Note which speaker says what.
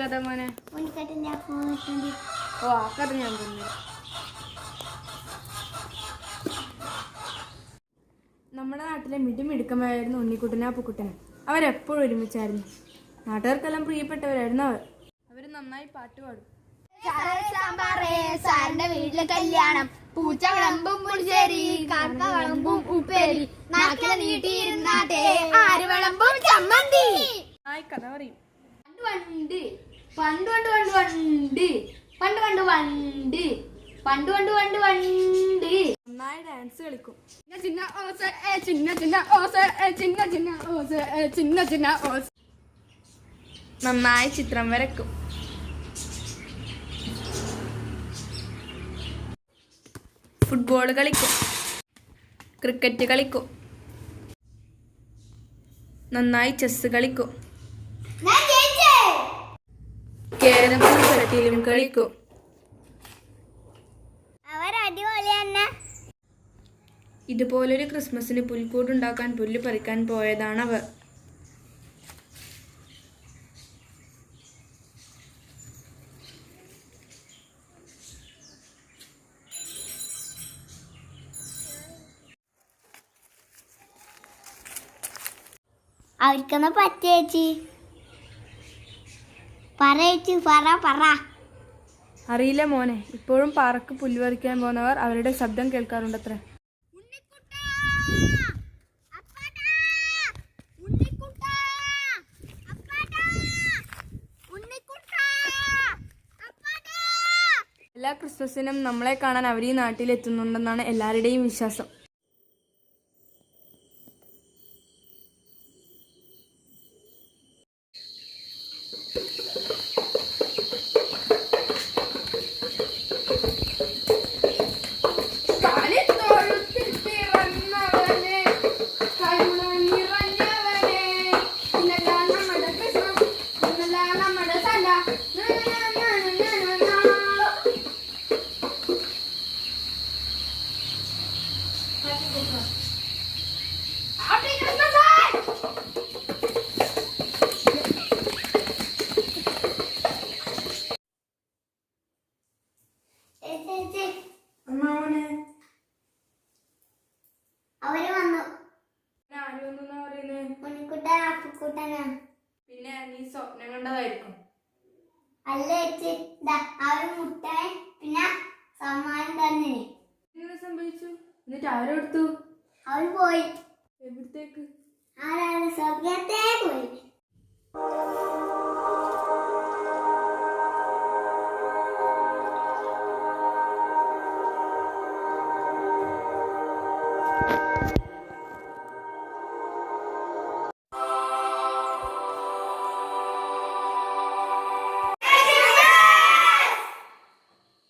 Speaker 1: കഥ മോനെ? ഓ ആ കഥ ഞാൻ നമ്മുടെ നാട്ടിലെ മിടിമിടുക്കമായിരുന്നു ഉണ്ണിക്കുട്ടനും അപ്പുക്കുട്ടനും അവരെപ്പോഴും ഒരുമിച്ചായിരുന്നു. നാട്ടുകാർക്കെല്ലാം പ്രിയപ്പെട്ടവരായിരുന്നു അവർ. അവർ നന്നായി പാട്ട് പാടും.
Speaker 2: സാറിന്റെ വീട്ടിലെ കല്യാണം. പൂച്ച വിളമ്പും പുളിശ്ശേരി കാക്ക വിളമ്പും ഉപ്പേരി. നാക്കിലെ നീട്ടിയിരുന്നാട്ടെ ആര് വിളമ്പും ചമ്മന്തി.
Speaker 1: നന്നായി കഥ പറയും
Speaker 2: വണ്ടി പണ്ട് പണ്ട് പണ്ട് വണ്ട് പണ്ട് പണ്ട് വണ്ടി പണ്ട് പണ്ട് പണ്ട്. വണ്ട്
Speaker 1: നന്നായി ഡാൻസ് കളിക്കും.
Speaker 2: ചിന്ന ഓസ ചിന്ന ചിന്ന ഓസ ചിന്ന ചിന്ന ഓസ ചിന്ന ചിന്ന ഓസ
Speaker 1: നന്നായി ചിത്രം വരക്കും ഫുട്ബോൾ കളിക്കും. ക്രിക്കറ്റ് കളിക്കും. നന്നായി ചെസ് കളിക്കും
Speaker 2: ഞാൻ ജയിച്ചേ
Speaker 1: കേരം ചട്ടിയിലും കളിക്കും. ഇതുപോലൊരു ക്രിസ്മസിന് പുൽക്കൂടുണ്ടാക്കാൻ പുല്ല് പറിക്കാൻ പോയതാണ് അവർ
Speaker 2: അവർക്കൊന്നും പറ്റേച്ചി പറ ചേച്ചി പറ പറ.
Speaker 1: അറിയില്ല മോനെ. ഇപ്പോഴും പാറക്ക് പുല്ലുപറിക്കാൻ പോകുന്നവർ അവരുടെ ശബ്ദം കേൾക്കാറുണ്ടത്രേ. എല്ലാ ക്രിസ്മസിനും നമ്മളെ കാണാൻ അവർ ഈ നാട്ടിലെത്തുന്നുണ്ടെന്നാണ് എല്ലാവരുടെയും വിശ്വാസം.
Speaker 2: അവർ വന്നു.
Speaker 1: പിന്നെ നീ സ്വപ്നം കണ്ടതായിരിക്കും.
Speaker 2: അല്ല ചേച്ചി അവർ മുട്ടായി പിന്നെ സമ്മാനം തന്നെ
Speaker 1: ഇങ്ങനെ സംഭവിച്ചു? എന്നിട്ട് ആരെടുത്തു?
Speaker 2: അവർ പോയി.
Speaker 1: എവിടത്തേക്ക്?
Speaker 2: ആരാണ്? സ്വർഗത്തെ പോയി.